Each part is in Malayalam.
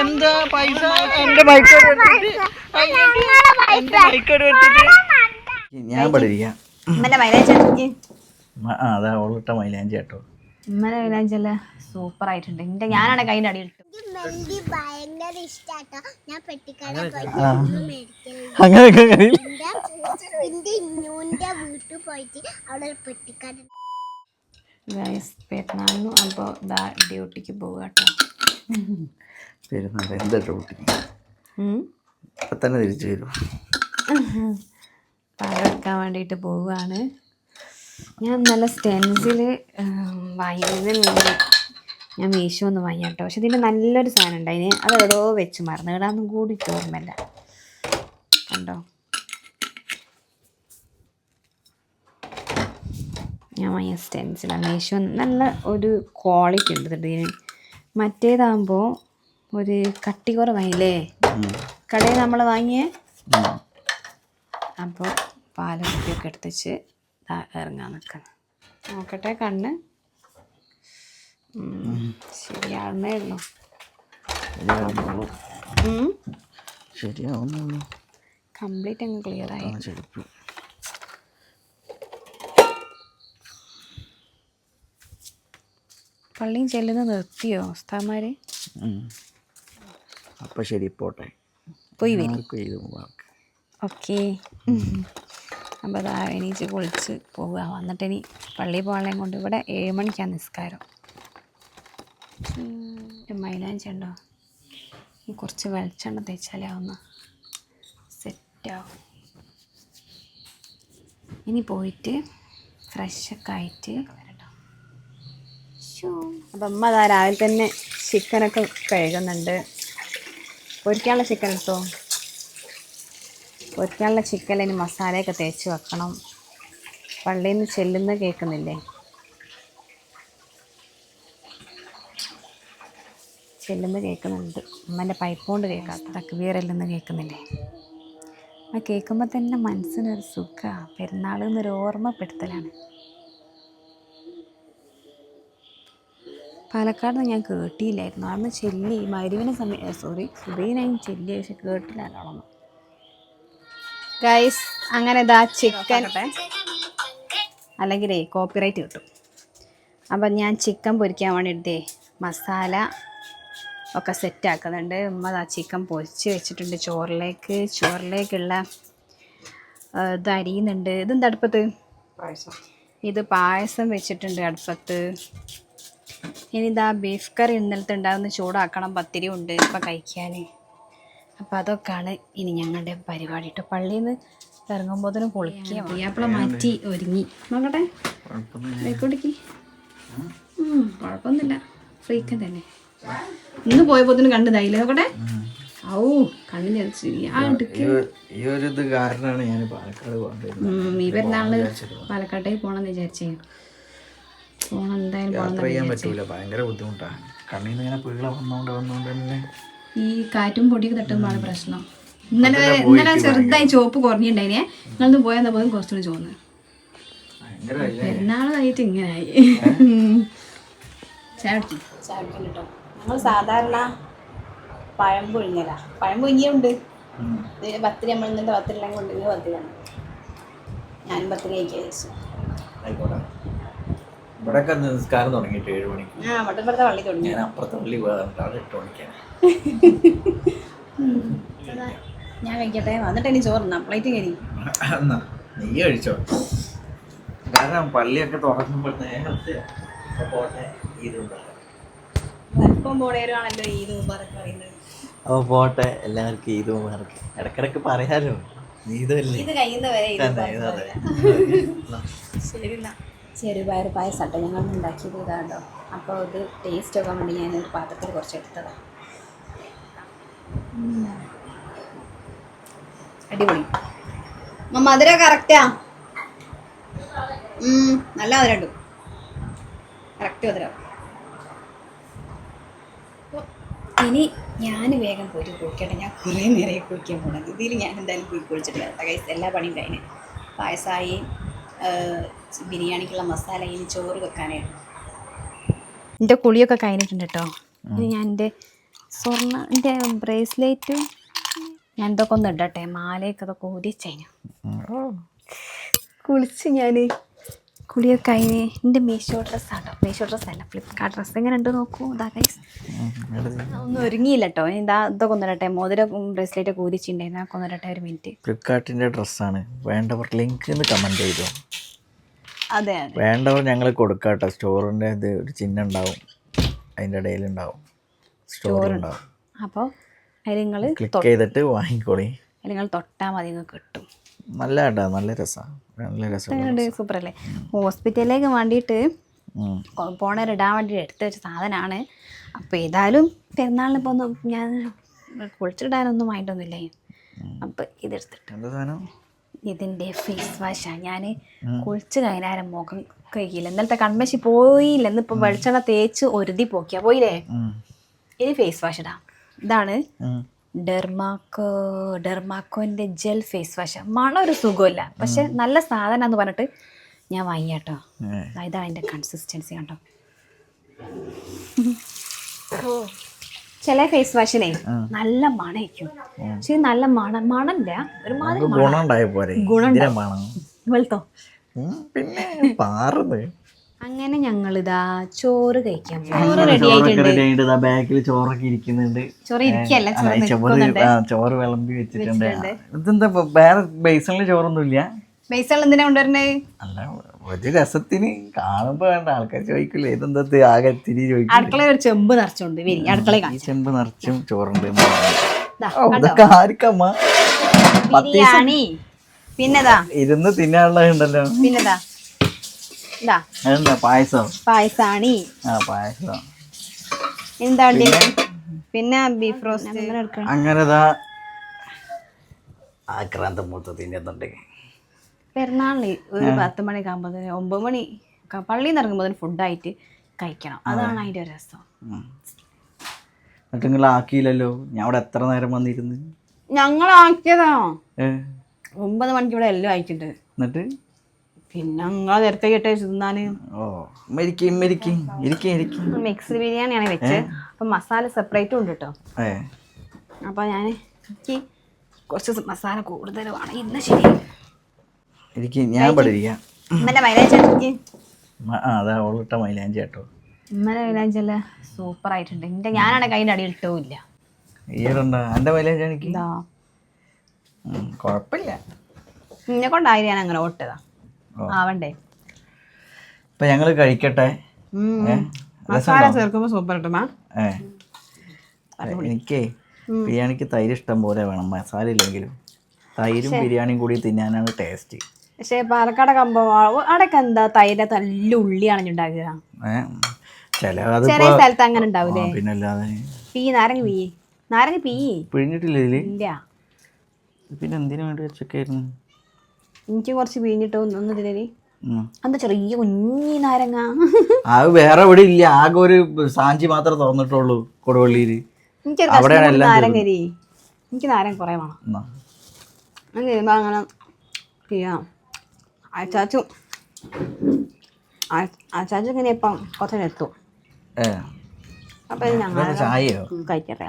എന്താ പൈസ? എന്റെ ഞാൻ ഇമ്മന്റെ മൈലാഞ്ചി അതാ ഓളിട്ട കേട്ടോ. ഇമ്മന്റെ മൈലാഞ്ചല്ല സൂപ്പർ ആയിട്ടുണ്ട്. എന്റെ ഞാനാണ് കൈന്റെ അടി ഇട്ടു പെരുന്നാളിനും അപ്പോൾ ഡ്യൂട്ടിക്ക് കേട്ടോ. പെരുന്നാൾ എന്താ ഡ്യൂട്ടി ഉം. ഇപ്പൊ തന്നെ തിരിച്ചു വരും. പാലെടുക്കാൻ വേണ്ടിയിട്ട് പോവുകയാണ്. ഞാൻ നല്ല സ്റ്റെൻസിൽ വാങ്ങിയതിൽ ഞാൻ മീശോ ഒന്ന് വാങ്ങിയ കേട്ടോ. പക്ഷെ ഇതിന്റെ നല്ലൊരു സാധനം ഉണ്ട്. അതിന് അത് എവിടെയോ വെച്ച് മറന്നു. കിടാന്നും കൂടി ഓർമ്മയില്ല. കണ്ടോ? ഞാൻ വാങ്ങിയ സ്റ്റെൻസിലാണ് മീശോ നല്ല ഒരു ക്വാളിറ്റി ഉണ്ട് ഇതിന്. മറ്റേതാകുമ്പോൾ ഒരു കട്ടി കുറവായില്ലേ? കടയിൽ നമ്മൾ വാങ്ങിയേ അപ്പോൾ പാലും കുട്ടിയൊക്കെ എടുത്തിച്ച് ഇറങ്ങാൻ നിൽക്കണം നോക്കട്ടെ കണ്ണ്. ശരിയാവുന്നേ ഉള്ളൂ. ശരിയാവുന്നുള്ളൂ കംപ്ലീറ്റ് അങ്ങ് ക്ലിയർ ആയി. പള്ളിയും ചെല്ലുന്ന നിർത്തിയോ ഉസ്താമാർ ഉം. അപ്പൊ ശരി പോട്ടെ. പോയി വരും. ഓക്കെ. അപ്പോൾ അതാ എണീച്ച് കുളിച്ച് പോവുക. വന്നിട്ട് ഇനി പള്ളിയിൽ പോകാൻ കൊണ്ട് ഇവിടെ ഏഴ് മണിക്കാണ് നിസ്കാരം. ഉം, മൈലാഞ്ചി ഉണ്ടോ ഈ കുറച്ച് വെളിച്ചെണ്ണ തേച്ചാലേ ഒന്ന് സെറ്റാവും. ഇനി പോയിട്ട് ഫ്രഷൊക്കെ ആയിട്ട് വരട്ടോ അപ്പം അമ്മ അതാ രാവിലെ തന്നെ ചിക്കനൊക്കെ കഴുകുന്നുണ്ട്. പൊരിക്കാനുള്ള ചിക്കൻ എടുത്തോ പൊരിക്കാനുള്ള ചിക്കൻ ഇനി മസാലയൊക്കെ തേച്ച് വെക്കണം പള്ളിയിൽ നിന്ന് ചെല്ലുന്ന കേൾക്കുന്നില്ലേ ചെല്ലുന്ന കേൾക്കുന്നുണ്ട് അമ്മേന്റെ പൈപ്പ് കൊണ്ട് കേൾക്കാം തക്വീറല്ലെന്ന് കേൾക്കുന്നില്ലേ ആ കേൾക്കുമ്പോൾ തന്നെ മനസ്സിനൊരു സുഖമാണ് പെരുന്നാൾ എന്നൊരു ഓർമ്മപ്പെടുത്തലാണ് പാലക്കാട് നിന്ന് ഞാൻ കേട്ടിയില്ലായിരുന്നു. അന്ന് ചെല്ലി മരുവിനെ സമയം സോറി സുബീനായി ചെല്ലി പക്ഷെ കേട്ടില്ല ഗൈസ് അങ്ങനെ ഇതാ ചിക്കൻ. അല്ലെങ്കിൽ കോപ്പിറൈറ്റ് കിട്ടും. അപ്പം ഞാൻ ചിക്കൻ പൊരിക്കാൻ വേണ്ടിയിട്ടേ മസാല ഒക്കെ സെറ്റ് ആക്കുന്നുണ്ട് ഉമ്മ ആ ചിക്കൻ പൊരിച്ച് വെച്ചിട്ടുണ്ട് ചോറിലേക്ക്. ചോറിലേക്കുള്ള ഇത് അരിയുന്നുണ്ട്. ഇതെന്താ അടുപ്പത്ത്? ഇത് പായസം വെച്ചിട്ടുണ്ട് അടുപ്പത്ത്. ഇനി ഇതാ ബീഫ് കറി ഇന്നലത്തെ ഉണ്ടാകുന്ന ചൂടാക്കണം. പത്തിരി ഉണ്ട് ഇപ്പം കഴിക്കാൻ അപ്പോൾ അതൊക്കെയാണ് ഇനി ഞങ്ങളുടെ പരിപാടി കേട്ടോ പള്ളിയിൽ നിന്ന് ഇറങ്ങുമ്പോഴത്തേനും പൊളിക്കുക പുയ്യാപ്പിള മാറ്റി ഒരുങ്ങി. നോക്കട്ടെ. കുടിക്ക് കുഴപ്പമൊന്നുമില്ല. ഫ്രീക്കൻ തന്നെ. ഇന്ന് പോയപ്പോഴത്തേനും കണ്ടതായില്ലേ നോക്കട്ടെ. ഔ കണ്ണിന് ഈ ഒരു- ഇത് കാരണമാണ് ഞാൻ പാലക്കാട് പോകാൻ ഈ പെരുന്നാളിന് പാലക്കാട്ടേക്ക് പോകണമെന്ന് വിചാരിച്ചേ. പോകണം എന്തായാലും യാത്ര ചെയ്യാൻ പറ്റൂല. ഭയങ്കര ബുദ്ധിമുട്ടാണ് കണ്ണിൽ നിന്ന് ഇങ്ങനെ പിള്ള വന്നോണ്ട് വന്നോണ്ട് തന്നെ. ഈ കാറ്റും പൊടിയൊക്കെ തട്ടുമ്പോഴാണ് പ്രശ്നം. ഇന്നലെ ഇന്നലെ ചെറുതായി ചോപ്പ് കുറഞ്ഞിട്ടുണ്ടായിനെ. നിങ്ങളൊന്ന് പോയാൽ പോലും കുറച്ചുകൂടി ചോന്ന് ഭയങ്കര പെരുന്നാളായിട്ട് ഇങ്ങനായി. ചാടിച്ചു ചാടിക്കും കേട്ടോ ഞങ്ങൾ സാധാരണ പഴം പൊഴിഞ്ഞല പഴം പൊഴിഞ്ഞുണ്ട് ഇതിന് പത്തിരി നമ്മൾ ഇന്നത്തെ പത്തിരില്ലാം കൊണ്ട് ഇന്ന് പത്തിരിയാണ് ഞാനും പത്തിരി കഴിക്കാൻ വിചാരിച്ചു. ആയിക്കോട്ടെ. ഇവിടെയൊക്കെ നിസ്കാരം തുടങ്ങിയിട്ട് ഏഴ് മണിക്ക്. ഞാൻ അപ്പുറത്തെ പള്ളി പോയതാണ് എട്ട് മണിക്കാണ് ഞാൻ കഴിക്കട്ടെ. വന്നിട്ട് ഇനി ചോറുന്ന പ്ലേറ്റ് കരി എന്നാ നീ കഴിച്ചോ? കാരണം പള്ളിയൊക്കെ തുറക്കുമ്പോൾ നേരത്തെ പോട്ടെ അപ്പോൾ എല്ലാവർക്കും ഈദ് മുബാറക്ക് ഇടക്കിടക്ക് പറയാലോ. നീ ഇതല്ലേ ഇത് ചെറുപയർ പായസം ഞങ്ങൾ ഉണ്ടാക്കിയത് ഇതാണ്ടോ. അപ്പോൾ ഇത് ടേസ്റ്റ് ഒക്കെ വേണ്ടി ഞാൻ ഒരു പാത്രത്തിൽ കുറച്ച് എടുത്തതാണ് അടിപൊളി. മധുര കറക്റ്റാ നല്ല മധുരം ഉണ്ട്. കറക്റ്റ് മധുരം. ഇനി ഞാൻ വേഗം പോയി കുളിക്കട്ടെ. ഞാൻ കുറേ നേരമായി കുളിക്കാൻ പോകണം ഇതിൽ ഞാൻ എന്തായാലും പോയി കുളിച്ചിട്ടില്ല. എല്ലാ പണിയും കഴിഞ്ഞ്. പായസമായി ബിരിയാണിക്കുള്ള മസാല ഇനി ചോറ് വെക്കാനായിരുന്നു എന്റെ കുളിയൊക്കെ കഴിഞ്ഞിട്ടുണ്ട് കേട്ടോ. ഇനി ഞാൻ എന്റെ സ്വർണ സ്വർണന്റെ ബ്രേസ്ലെറ്റ് ഞാൻ ഇതൊക്കെ ഒന്ന് ഇടട്ടെ. മാലയൊക്കെ അതൊക്കെ ഊരി കുളിച്ച് ഞാൻ കുളിയൊക്കെ കഴിഞ്ഞ് എന്റെ മീഷോ ഡ്രസ്സ് ആട്ടോ മീഷോ ഡ്രസ്സ് അല്ല ഫ്ലിപ്കാർട്ട് ഡ്രസ്സ്. എങ്ങനെ ഉണ്ട് നോക്കൂ. ഇതാ ഒന്നും ഒരുങ്ങിയില്ല കേട്ടോ. ഇതാ ഇതൊക്കെ ഒന്നിടട്ടെ മോതിരം ബ്രേസ്ലെറ്റ് ഒക്കെ ഊരിച്ചിട്ടുണ്ടായിരുന്നു അതൊക്കെ ഒന്നിടട്ടെ ഒരു മിനിറ്റ് ഫ്ലിപ്കാർട്ടിന്റെ ഡ്രസ്സാണ്. വേണ്ടവർ ലിങ്ക് എന്ന് കമന്റ് ചെയ്തു. അതെ വേണ്ടവർ ഞങ്ങൾ കൊടുക്കാട്ടോ. സ്റ്റോറിന്റെ ഇത് ഒരു ചിഹ്നം ഉണ്ടാവും. അതിന്റെ ഇടയിൽ ഉണ്ടാവും. സ്റ്റോറുണ്ടാവും അപ്പോൾ അതിൽ നിങ്ങൾ ക്ലിക്ക് ചെയ്തിട്ട് വാങ്ങിക്കോളി. അതിൽ നിങ്ങൾ തൊട്ടാൽ മതി നിങ്ങൾക്ക് കിട്ടും നല്ല കേട്ടോ നല്ല രസമാണ് നല്ല രസം. സൂപ്പറല്ലേ? സൂപ്പർ അല്ലേ ഹോസ്പിറ്റലിലേക്ക് വേണ്ടിയിട്ട് പോണേരം ഇടാൻ വേണ്ടി എടുത്ത് വെച്ച സാധനമാണ് അപ്പോൾ ഏതായാലും പെരുന്നാളിന് ഇപ്പോൾ ഞാൻ കുളിച്ചിടാനൊന്നും ആയിട്ടൊന്നുമില്ലേ അപ്പോൾ ഇതെടുത്തിട്ട് എന്താ സാധനം? ഇതിന്റെ ഫേസ് വാഷാണ് ഞാൻ കുളിച്ച് കഴിഞ്ഞാലും മുഖം കഴിക്കില്ല ഇന്നലത്തെ കൺമശി പോയില്ല. ഇന്നിപ്പോൾ വെളിച്ചെണ്ണ തേച്ച് ഒരുതി പോക്കിയാ. പോയില്ലേ. ഇനി ഫേസ് വാഷ് ഇടാം. ഇതാണ്. ഡെർമാക്കോ ഡെർമാക്കോന്റെ ജെൽ ഫേസ് വാഷ് മണം ഒരു സുഖമില്ല പക്ഷെ നല്ല സാധനം എന്ന് പറഞ്ഞിട്ട് ഞാൻ വാങ്ങി കേട്ടോ ഏ. ദാ ഇതാണ് അതിന്റെ കൺസിസ്റ്റൻസി കണ്ടോ. ചില ഫേസ് വാഷിനെ നല്ല മണയ്ക്കും പക്ഷെ ഇത് നല്ല മണം മണമില്ല. ഒരുമാതിരി ഗുണം വെളുത്തോ? പിന്നെ പാറുന്നത് അങ്ങനെ ഞങ്ങളിതാ ചോറ് കഴിക്കാൻ. ചോറ് റെഡി ആയിട്ടുണ്ട്. ബാക്കിൽ ചോറൊക്കെ ഇരിക്കുന്നുണ്ട്. ചോറ് ഇരിക്കല്ല ചോറ് വിളമ്പി വെച്ചിട്ടുണ്ട്. ഇതെന്താ വേറെ ബേസണിൽ ചോറൊന്നും ഇല്ല ബേസുകൾ എന്തിനാ കൊണ്ടുവരണേ അല്ല ഒരു രസത്തിന് കാണുമ്പോ വേണ്ട ആൾക്കാർ ചോദിക്കില്ല ഇതെന്താ ആകെ തിരി ചോദിക്കും ഒരു ചെമ്പ് നിറച്ചോണ്ട് വരി അടുക്കളയിൽ ഈ കാണിച്ചു ചെമ്പ് നിറച്ചും ചോറുണ്ട്. എന്ന് പറഞ്ഞു. ദാ, ഓ, ഇതൊക്കെ ആർക്കമ്മ ബിരിയാണി. പിന്നെതാ? ഇരുന്ന് തിന്നാനുള്ളതുണ്ടല്ലോ പിന്നെതാ? ഇതാ അതെന്താ പായസം? പായസാണി. ആ പായസം. എന്താ ഉണ്ട് പിന്നെ? Beef roast. അങ്ങനെതാ ആക്രാന്ത മൂത്ത തിന്നുന്നുണ്ട് പെരുന്നാളിന് ഒരു പത്ത് മണിയൊക്കെ ആകുമ്പോൾ ഒമ്പത് മണി പള്ളിയിൽ നിന്ന് ഇറങ്ങുമ്പോൾ ഫുഡായിട്ട് കഴിക്കണം. അതാണ് അതിന്റെ ഒരു രസം. എന്നിട്ട് നിങ്ങൾ ആക്കിയില്ലല്ലോ? ഞാൻ അവിടെ എത്ര നേരം വന്നിരുന്നു? ഞങ്ങൾ ആക്കിയതാണോ ഒമ്പത് മണിക്ക് ഇവിടെ എല്ലാം ആയിട്ടുണ്ട്. എന്നിട്ട്? പിന്നെ ഞങ്ങൾ നേരത്തെ കേട്ടെ തിന്നാന്. ഓ മരിക്കും മരിക്കും ഇരിക്കും. ഇരിക്കും മിക്സ്ഡ് ബിരിയാണിയാണ് വെച്ച് അപ്പം മസാല സെപ്പറേറ്റും ഉണ്ട് കേട്ടോ അപ്പൊ ഞാൻ എനിക്ക് കുറച്ച് മസാല കൂടുതൽ വേണം. ഇന്ന് ശരി. ഇരിക്കും ഞാൻ പഠിക്കാം മൈലാഞ്ചി. എനിക്ക് മ- ആ അതാ ഓളിട്ട മൈലാഞ്ചി കേട്ടോ. മൈലാഞ്ചി അല്ല സൂപ്പർ ആയിട്ടുണ്ട്. എന്റെ ഞാനാണ് അടിയിൽ ഇട്ടുമില്ല ഈയിടെണ്ട എന്റെ മൈലാഞ്ചി എനിക്ക് ഇതാ. ഉം, കുഴപ്പമില്ല നിന്നെ കൊണ്ടായി ഞാൻ അങ്ങനെ ഓട്ടതാ. ഓ. ആവണ്ടേ? ഇപ്പൊ ഞങ്ങൾ കഴിക്കട്ടെ. ഉം. ഏ മസാല ചേർക്കുമ്പോ സൂപ്പർ ഏ. എനിക്കേ ബിരിയാണിക്ക് തൈര് ഇഷ്ടം പോലെ വേണം. മസാല ഇല്ലെങ്കിലും. തൈരും ബിരിയാണിയും കൂടി തിന്നാനാണ് ടേസ്റ്റ് പക്ഷേ പാലക്കാട് കമ്പോ അവിടെയൊക്കെ എന്താ തൈര നല്ല ഉള്ളിയാണ് ഉണ്ടാക്കുക ചില ചെറിയ സ്ഥലത്ത് അങ്ങനെ ഉണ്ടാവില്ലേ പിന്നല്ലാതെ പീ നാരങ്ങ പീ. നാരങ്ങ പീ. പിഴിഞ്ഞിട്ടില്ല ഇല്ല. പിന്നെ എന്തിനു വേണ്ടി വെച്ചൊക്കെയായിരുന്നു? എനിക്ക് കുറച്ച് പിഴിഞ്ഞിട്ട് ഒന്ന് ഒന്ന് ഇതിലേ എന്താ ചെറിയ കുഞ്ഞി നാരങ്ങ? അത് വേറെ ഇവിടെ ഇല്ല. ആകെ ഒരു സാഞ്ചി മാത്രമേ തോന്നിട്ടുള്ളൂ കൊടുവള്ളിയിൽ. നാരങ്ങരി നാരങ്ങ എനിക്ക് നാരങ്ങ കുറേ വേണം. അങ്ങനെ അങ്ങനെ ചെയ്യാം. അച്ചാച്ചു അച്ചാച്ചു ഇങ്ങനെ ഇപ്പം ഏ. അപ്പം ഞങ്ങൾ ചായയോ? കഴിക്കട്ടെ.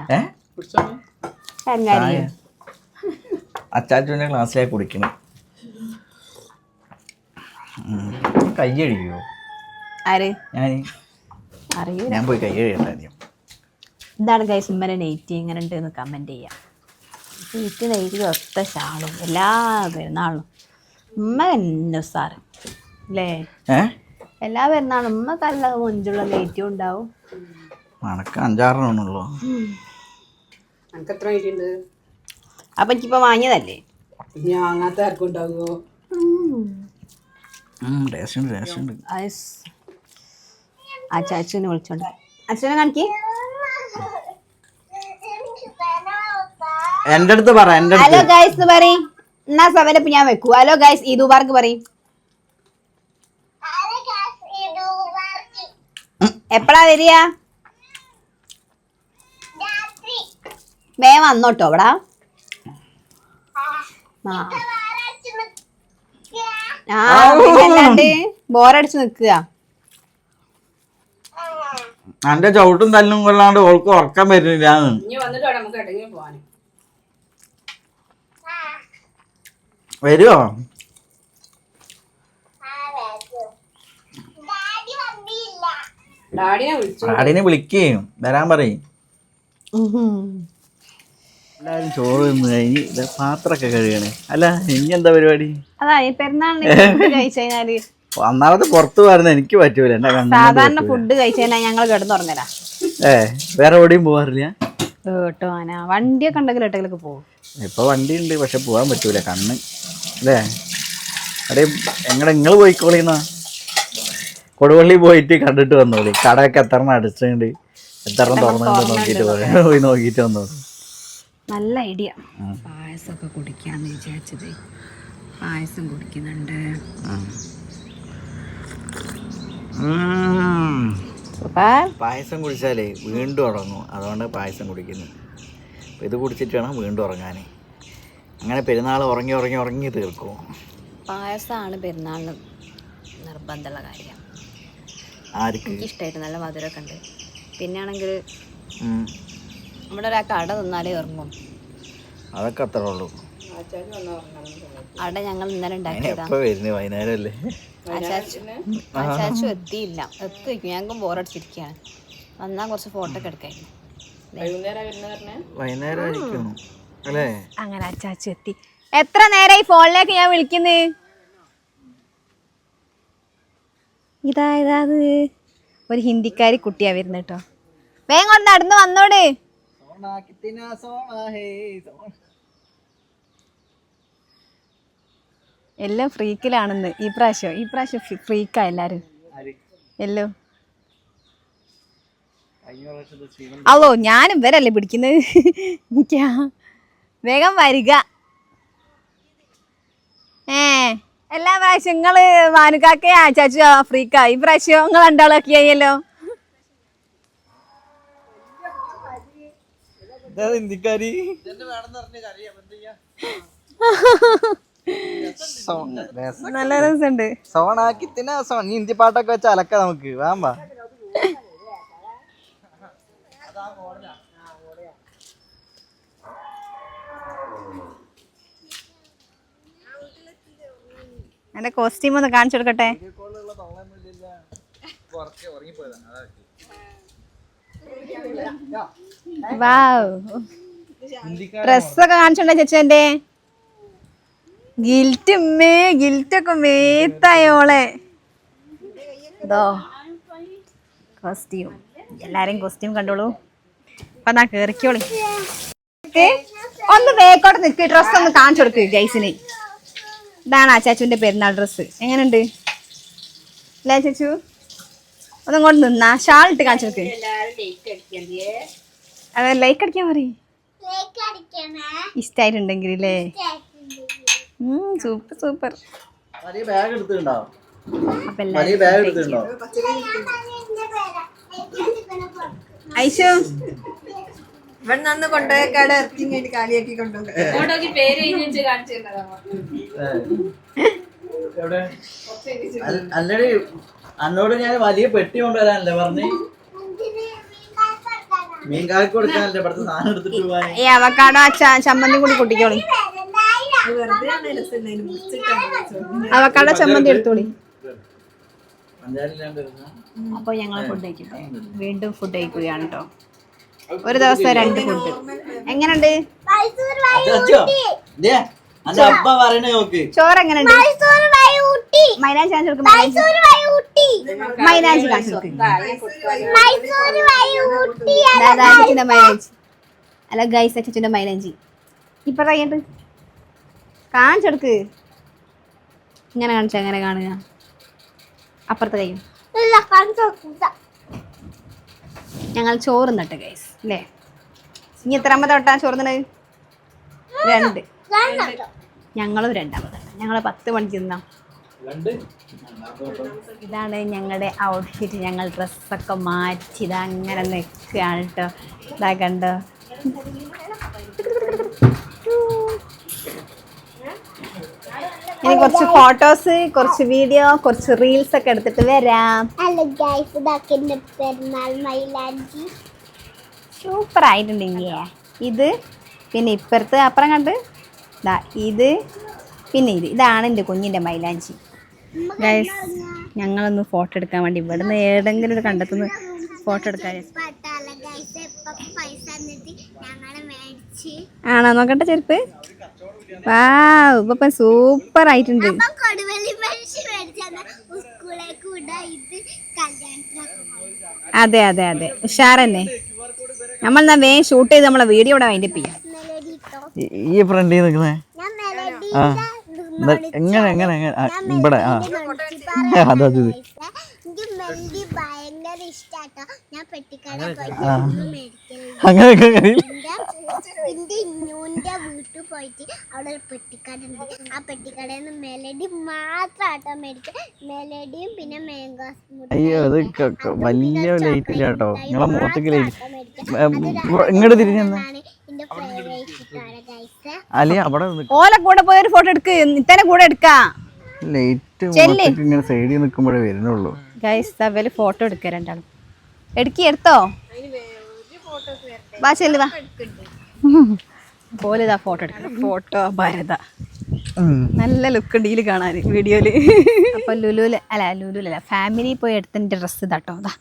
അച്ചാച്ചന്റെ ക്ലാസ്സിലേക്ക് കുടിക്കണം. കൈ ആര്? ഞാൻ അറിയൂല. ഞാൻ പോയി കൈ കഴുകട്ടെ ആദ്യം. ഇതാണ് ഗൈസ് ഉമ്മനെ നെയ്റ്റ് ഇങ്ങനെ ഉണ്ട് എന്ന് കമന്റ് ചെയ്യാം. നെയ്റ്റ് നെയ്റ്റ് ഒത്ത ഷാളും എല്ലാ പെരുന്നാളും ഉമ്മ തന്നെ സാറ് അല്ലേ എല്ലാ പെരുന്നാളും ഉമ്മ കല്ല മൊഞ്ചുള്ള നെയ്റ്റും ഉണ്ടാവും. മണക്ക് അഞ്ചാറെണ്ണുള്ളൂ അപ്പൊ എനിക്കിപ്പോ വാങ്ങിയതല്ലേ? ആ ചാച്ചുവിനെ വിളിച്ചോണ്ട് അച്ഛനെ കാണിക്കേ. എന്റെ അടുത്ത് പറ എന്റെ അടുത്ത്. ഹലോ ഗൈസ് എന്ന് പറയും. എന്നാ സമരപ്പ് ഞാൻ വെക്കൂ. ഹലോ ഗൈസ് ഈ ദുബാർക്ക് പറയും. എപ്പോഴാ വരിക? വേഗം വന്നോട്ടോ അവിടെ ആ. ബോറടിച്ച് നിക്കുക എന്റെ ചവിട്ടും തല്ലും കൊള്ളാണ്ട് ഓൾക്ക് ഉറക്കം വരുന്നില്ല ഇനി വന്നിട്ട് വേണം നമുക്ക് എവിടെയെങ്കിലും പോകാൻ വരുമോ വന്നില്ല ഡാഡിനെ വിളിച്ചു. ആടിനെ വിളിക്കുകയും വരാൻ പറയും. എല്ലാരും ചോറ് തിന്ന് കഴിഞ്ഞ് പാത്രമൊക്കെ കഴുകണേ. അല്ല ഇനി എന്താ പരിപാടി? ഒന്നാമത് പുറത്തു വരുന്ന എനിക്ക് പറ്റൂല. എന്റെ സാധാരണ ഫുഡ് കഴിച്ചാൽ ഞങ്ങൾ ഞങ്ങൾ കിടന്നുറങ്ങലാ ഏ വേറെ എവിടെയും പോവാറില്ല കേട്ടോ വണ്ടിയൊക്കെ ഉണ്ടെങ്കിൽ എട്ടെങ്കിലൊക്കെ പോകും ഇപ്പൊ വണ്ടി ഉണ്ട് പക്ഷെ പോവാൻ പറ്റൂല. കണ്ണ് അല്ലേ? അവിടെ എങ്ങനെ നിങ്ങൾ പോയിക്കോളിന്ന? കൊടുവള്ളി പോയിട്ട് കണ്ടിട്ട് വന്നോളി. കടയൊക്കെ എത്ര അടിച്ചിട്ടുണ്ട് എത്ര തുറന്നിട്ട് നോക്കിയിട്ട് പോയി. നോക്കിട്ട് നോക്കിയിട്ട് വന്നോളൂ നല്ല ഐഡിയ പായസമൊക്കെ കുടിക്കാന്ന് വിചാരിച്ചത്. പായസം കുടിക്കുന്നുണ്ട്. പായസം കുടിച്ചാലേ വീണ്ടും ഉറങ്ങും. അതുകൊണ്ട് പായസം കുടിക്കുന്നു. ഇത് കുടിച്ചിട്ട് വേണം വീണ്ടും ഉറങ്ങാൻ അങ്ങനെ പെരുന്നാൾ ഉറങ്ങി ഉറങ്ങി ഉറങ്ങി തീർക്കും പായസമാണ് പെരുന്നാളിന് നിർബന്ധമുള്ള കാര്യം. ആർക്ക്? എനിക്ക് ഇഷ്ടമായിട്ട് നല്ല മധുരമൊക്കെ ഉണ്ട്. പിന്നെ ആണെങ്കിൽ. നമ്മുടെ ഒരാൾക്ക് അട തിന്നാലേ ഉറങ്ങും. അതൊക്കെ അത്ര ഉള്ളൂ. അട ഞങ്ങൾ ഇന്നലെ ഉണ്ടാക്കിയതാണ് ആചാച്ചു എത്തിയില്ല. എത്തി ഞങ്ങൾക്കും ബോറടിച്ചിരിക്കുകയാണ്. വന്നാൽ കുറച്ച് ഫോട്ടോ ഒക്കെ എടുക്കായിരുന്നു. വൈകുന്നേരം അങ്ങനെ അച്ചാച്ചു എത്തി. എത്ര നേരം ഈ ഫോണിലേക്ക് ഞാൻ വിളിക്കുന്നത് ഇതാ ഇതാ ഒരു ഹിന്ദിക്കാരി കുട്ടിയാ വരുന്നത് കേട്ടോ വേഗം കൊണ്ട് നടന്നു വന്നോട്. എല്ലാം ഫ്രീക്കിലാണെന്ന്. ഈ പ്രാവശ്യം ഈ പ്രാവശ്യം ഫ്രീക്കാ എല്ലാരും. എല്ലോ. അല്ലോ ഞാനും ഇവരല്ലേ പിടിക്കുന്നത് എനിക്കാ വേഗം വരിക. ഏ എല്ലാ പ്രാവശ്യം നിങ്ങൾ മാനുക്കാക്കെ ചാച്ചു ഫ്രീക്കാ. ഈ പ്രാവശ്യം നിങ്ങൾ രണ്ടാളൊക്കെ ആയല്ലോ. ഹിന്ദിക്കാരി നല്ല രസമുണ്ട് സോണാക്കി തിന്നാ സോൺ നീ ഹിന്ദി പാട്ടൊക്കെ വെച്ച് അലക്ക നമുക്ക്. വാമ്പാ എന്റെ കോസ്റ്റ്യൂം ഒന്ന് കാണിച്ചു കൊടുക്കട്ടെ? ഡ്രസ്സൊക്കെ കാണിച്ചിട്ടുണ്ടോ ചേച്ചേന്റെ ഗിൽറ്റ് മേ ഗിൽറ്റൊക്കെ മേത്തായോളെ കോസ്റ്റ്യൂം എല്ലാരെയും കോസ്റ്റ്യൂം കണ്ടോളൂ. അപ്പൊ എന്നാ കേറിക്കോളി. ഒന്ന് വേക്കോട്ട് നിക്ക്. ഡ്രസ്സൊന്ന് കാണിച്ചു കൊടുക്ക് ഗൈസിന് ഇതാണ് ആ ചാച്ചുവിന്റെ പെരുന്നാൾ ഡ്രസ്സ്. എങ്ങനെയുണ്ട്? അല്ലേ ചാച്ചു ഒന്നും കൊണ്ട് നിന്നാ. ഷാൾ ഇട്ട് കാണിച്ചു നോക്ക് അതെ ലൈക്ക് അടിക്കാൻ പറയും. ഇഷ്ടായിട്ടുണ്ടെങ്കിൽ അല്ലേ സൂപ്പർ സൂപ്പർ ഐശു. ഇവിടെ നിന്ന് കൊണ്ടുപോയക്കാട് കാലിയാക്കി കൊണ്ടുപോകും. അല്ലടി അന്നോട് ഞാൻ വലിയ പെട്ടി കൊണ്ടുവരാനല്ലേ പറഞ്ഞു? മീൻ കൊടുക്കാനല്ലേ ഇവിടുത്തെ സാധനം എടുത്തിട്ട് പോവാൻ ഈ അവക്കാടോ ചമ്മന്തി കൂടി കുട്ടിക്കോളി. അവക്കാടോ ചമ്മന്തി എടുത്തോളി. അപ്പൊ ഞങ്ങൾ ഫുഡ് കഴിക്കട്ടെ വീണ്ടും ഫുഡ് കഴിക്കുകയാണ് കേട്ടോ ഒരു ദിവസം രണ്ട് ഫുഡ് എങ്ങനുണ്ട് ചോറ് എങ്ങനെയുണ്ട്? മൈനാഞ്ചി കാണിച്ചു കൊടുക്കും മൈനാഞ്ചി അല്ല ഗൈസ്. അച്ഛന്റെ മൈനാഞ്ചി ഇപ്പൊ കഴിഞ്ഞിട്ട് കാണിച്ചെടുക്ക് ഇങ്ങനെ കാണിച്ച എങ്ങനെ കാണുക. അപ്പുറത്ത് കഴിയും ഞങ്ങൾ ചോറ് നട്ട് ഗൈസ്. അല്ലേ? ഇനി എത്രാമത്തെ തൊട്ടാ ചോർന്നത് രണ്ട്. ഞങ്ങളും രണ്ടാമത് ഞങ്ങൾ പത്ത് മണിക്ക് തിന്നാം. ഇതാണ് ഞങ്ങളുടെ ഔട്ട്ഫിറ്റ് ഞങ്ങൾ ഡ്രസ്സൊക്കെ മാറ്റി ഇത് അങ്ങനെ നിൽക്കുകയാണ് കേട്ടോ ഇതാ കണ്ടോ? ഇനി കുറച്ച് ഫോട്ടോസ് കുറച്ച് വീഡിയോ കുറച്ച് റീൽസ് ഒക്കെ എടുത്തിട്ട് വരാം. ഹലോ ഗൈസ് ഇതാക്കി എന്റെ പെരുന്നാൾ മൈലാഞ്ചി. സൂപ്പർ ആയിട്ടുണ്ട് ഇല്ലേ ഇത് പിന്നെ ഇപ്പുറത്ത് അപ്പുറം കണ്ട്. ഇതാ ഇത് പിന്നെ ഇത്. ഇതാണ് എന്റെ കുഞ്ഞിന്റെ മൈലാഞ്ചി. ഗൈസ് ഞങ്ങളൊന്ന് ഫോട്ടോ എടുക്കാൻ വേണ്ടി ഇവിടുന്ന് ഏതെങ്കിലും ഒരു കണ്ടെത്തുന്ന ഫോട്ടോ എടുക്കാൻ. ആണോ? നോക്കട്ടെ ചെരുപ്പ്. വാ ഇപ്പം സൂപ്പർ ആയിട്ടുണ്ട്. അതെ അതെ അതെ. ഉഷാറന്നെ നമ്മൾ എന്നാ വേഗം ഷൂട്ട് ചെയ്ത് നമ്മളെ വീഡിയോ ഇവിടെ വൈൻഡപ്പ് ചെയ്യാം. ഈ- ഫ്രണ്ടിൽ നിൽക്കുന്നേ? ആ. എങ്ങനെ എങ്ങനെ എങ്ങനെ? ഇവിടെ ആ. അതെ അതെ അങ്ങനെയൊക്കെ ഇന്നൂന്റെ വീട്ടിൽ പോയിട്ട് അവിടെ ഒരു പെട്ടിക്കട ഉണ്ട്. ആ പെട്ടിക്കടയിൽ നിന്ന് മെലഡി മാത്രാട്ടോ മേടിച്ച. മെലഡിയും പിന്നെ മാംഗോ അയ്യോ അത് വലിയ ലൈറ്റ് കേട്ടോ നിങ്ങളെ മുഖത്തേക്ക് ലൈറ്റ് ഇങ്ങോട്ട് തിരിഞ്ഞെന്നാ അല്ലെ അവിടെ. ഓല കൂടെ പോയി ഒരു ഫോട്ടോ എടുക്ക്. ഇത്തന്നെ കൂടെ എടുക്കാം. ലൈറ്റ് ഇങ്ങനെ സൈഡിൽ നിൽക്കുമ്പോഴേ വരുന്നുള്ളൂ. ഗൈസ് തവൽ ഫോട്ടോ എടുക്കുക രണ്ടാളും. എടുക്കി എടുത്തോ? വാ ചെല്ലു വാ. പോലെതാ ഫോട്ടോ എടുക്കണം ഫോട്ടോ ഭരത. നല്ല ലുക്ക് ഉണ്ട് ഇതിൽ കാണാൻ വീഡിയോയിൽ. അപ്പൊ ലുലുൽ അല്ല ലുലുലല്ല ഫാമിലി പോയി എടുത്തതിന്റെ ഡ്രസ്സ് ഇതാട്ടോ അതാ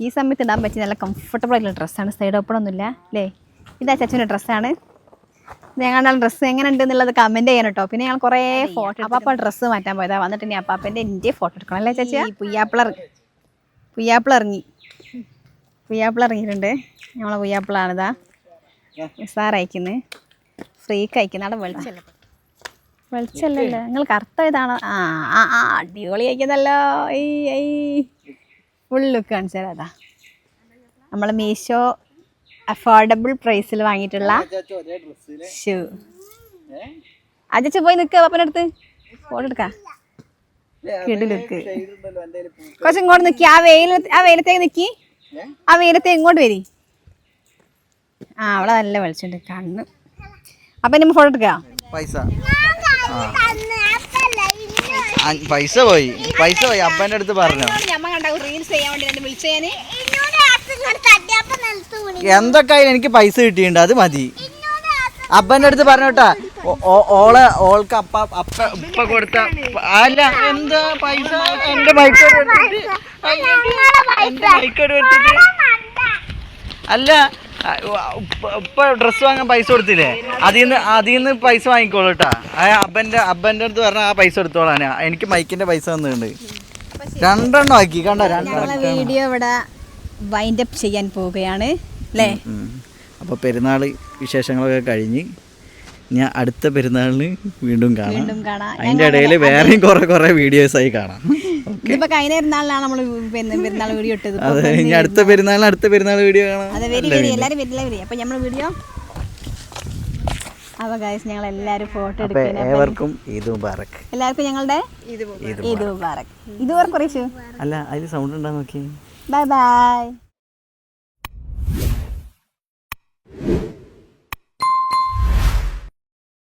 ഈ സമയത്ത് ഇടാൻ പറ്റിയ നല്ല കംഫർട്ടബിൾ ആയിട്ടുള്ള ഡ്രസ്സാണ് സൈഡ് ഓപ്പൺ ഒന്നുമില്ല അല്ലേ? ഇതാ ചച്ചുവിന്റെ ഡ്രസ്സാണ് ഞങ്ങളുടെ ഡ്രസ്സ് എങ്ങനെ ഉണ്ട് എന്നുള്ളത് കമന്റ് ചെയ്യണം കേട്ടോ പിന്നെ ഞങ്ങൾ കുറേ ഫോട്ടോ അപ്പാപ്പ ഡ്രസ്സ് മാറ്റാൻ പോയതാ. വന്നിട്ട് ഇനി അപ്പാപ്പന്റെ എന്റെ ഫോട്ടോ എടുക്കണം അല്ലേ ചേച്ചി പുയ്യാപ്പിള പുയ്യാപ്പിള ഇറങ്ങി. പുയ്യാപ്പിള ഇറങ്ങിയിട്ടുണ്ട്. നമ്മളെ പുയ്യാപ്പിളാണിതാ. സാർ അയക്കുന്നത് ഫ്രീക്ക് അയക്കുന്ന. അവിടെ വെളിച്ചല്ല വെളിച്ചല്ലല്ലോ നിങ്ങൾ കറുത്ത ഇതാണോ? ആ ആ ആ അടിപൊളി അയക്കുന്നല്ലോ. ഈ ഐ. ഫുൾ ലുക്ക് കാണിച്ചാൽ അതാ നമ്മളെ മീഷോ അഫോർഡബിൾ പ്രൈസിൽ വാങ്ങിയിട്ടുള്ള ഷൂ അജച്ച പോയി നിൽക്കുക പപ്പനടുത്ത് ഫോട്ടോ എടുക്കാം. കിടിലുക്ക് കുറച്ച് ഇങ്ങോട്ട് നിൽക്കി ആ വെയിലത്ത് ആ വെയിലത്തേക്ക് നിൽക്കി ആ വെയിലത്തേക്ക് ഇങ്ങോട്ട് വരി? ആ അവളെ നല്ല വെളിച്ചുണ്ട്. കണ്ണ്. അപ്പൊ നമ്മൾ ഫോട്ടോ എടുക്കാം. പൈസ. പൈസ പോയി. പൈസ പോയി. അപ്പന്റെ അടുത്ത് പറഞ്ഞു. ഞമ്മ കണ്ടാ റീൽസ് ചെയ്യാൻ വേണ്ടി എന്നെ എന്തൊക്കെ എനിക്ക് പൈസ കിട്ടിയിട്ടുണ്ട് അത് മതി. അപ്പന്റെ അപ്പന്റെ അടുത്ത് പറഞ്ഞോട്ടാ ഓളെ ഓൾക്ക് അപ്പ അപ്പ ഉപ്പ കൊടുത്ത അല്ല എന്താ പൈസ? എന്റെ എടുത്തിട്ട് എടുത്തിട്ട് അല്ല ഉപ്പ- ഡ്രസ് ഡ്രസ്സ് വാങ്ങാൻ പൈസ കൊടുത്തില്ലേ? അതിൽ നിന്ന് അതിൽ നിന്ന് പൈസ വാങ്ങിക്കോളൂ കേട്ടാ. ആ അപ്പന്റെ അപ്പന്റെ അടുത്ത് പറഞ്ഞാൽ ആ പൈസ എടുത്തോളാനാ എനിക്ക് മൈക്കിന്റെ പൈസ തന്നിട്ടുണ്ട്. രണ്ടെണ്ണം ആക്കി കണ്ട? രണ്ടെണ്ണം. വീഡിയോ ഇവിടെ വൈൻഡ് അപ്പ് ചെയ്യാൻ പോവുകയാണ് അല്ലേ? അപ്പോൾ പെരുന്നാൾ വിശേഷങ്ങളൊക്കെ കഴിഞ്ഞ് ഞാൻ അടുത്ത പെരുന്നാളിന് വീണ്ടും കാണാം. അതിന്റെ ഇടയിൽ വേറെയും കുറെ കുറെ വീഡിയോസ് ആയി കാണാം. ഇപ്പൊ കഴിഞ്ഞ നമ്മൾ പെരുന്നാൾ വീഡിയോ ഇട്ടത്. അതെ ഇനി അടുത്ത പെരുന്നാളിന് അടുത്ത പെരുന്നാൾ വീഡിയോ കാണാം. അതെ വരി വരി എല്ലാവരും വരില്ല വരി. അപ്പൊ നമ്മൾ വീഡിയോ അപ്പൊ ഗൈസ് ഞങ്ങൾ ഫോട്ടോ എടുക്കണം ഏവർക്കും ഈദ് മുബാറക്ക് എല്ലാവർക്കും ഞങ്ങളുടെ ഈദ് മുബാറക്. ഇത് അല്ല അതിൽ സൗണ്ട് ഉണ്ടാ നോക്കി 拜拜。